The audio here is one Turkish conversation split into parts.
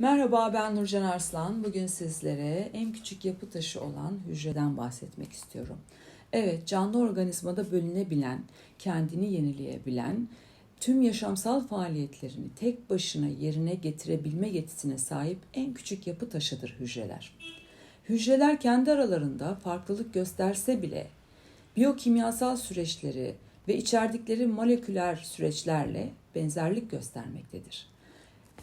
Merhaba ben Nurcan Arslan. Bugün sizlere en küçük yapı taşı olan hücreden bahsetmek istiyorum. Evet, canlı organizmada bölünebilen, kendini yenileyebilen, tüm yaşamsal faaliyetlerini tek başına yerine getirebilme yetisine sahip en küçük yapı taşıdır hücreler. Hücreler kendi aralarında farklılık gösterse bile biyokimyasal süreçleri ve içerdikleri moleküler süreçlerle benzerlik göstermektedir.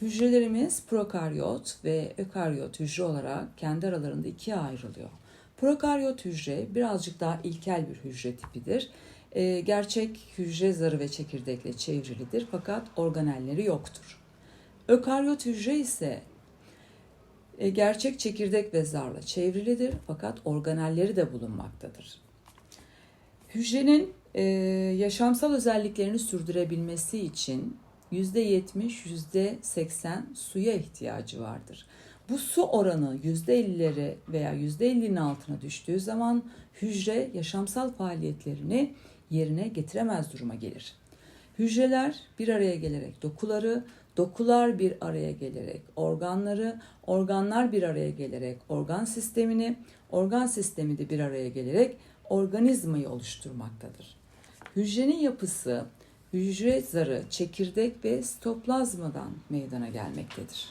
Hücrelerimiz prokaryot ve ökaryot hücre olarak kendi aralarında ikiye ayrılıyor. Prokaryot hücre birazcık daha ilkel bir hücre tipidir. Ee, gerçek hücre zarı ve çekirdekle çevrilidir fakat organelleri yoktur. Ökaryot hücre ise e, gerçek çekirdek ve zarla çevrilidir fakat organelleri de bulunmaktadır. Hücrenin e, yaşamsal özelliklerini sürdürebilmesi için %70, %80 suya ihtiyacı vardır. Bu su oranı %50'lere veya %50'nin altına düştüğü zaman hücre yaşamsal faaliyetlerini yerine getiremez duruma gelir. Hücreler bir araya gelerek dokuları, dokular bir araya gelerek organları, organlar bir araya gelerek organ sistemini, organ sistemi de bir araya gelerek organizmayı oluşturmaktadır. Hücrenin yapısı hücre zarı, çekirdek ve sitoplazmadan meydana gelmektedir.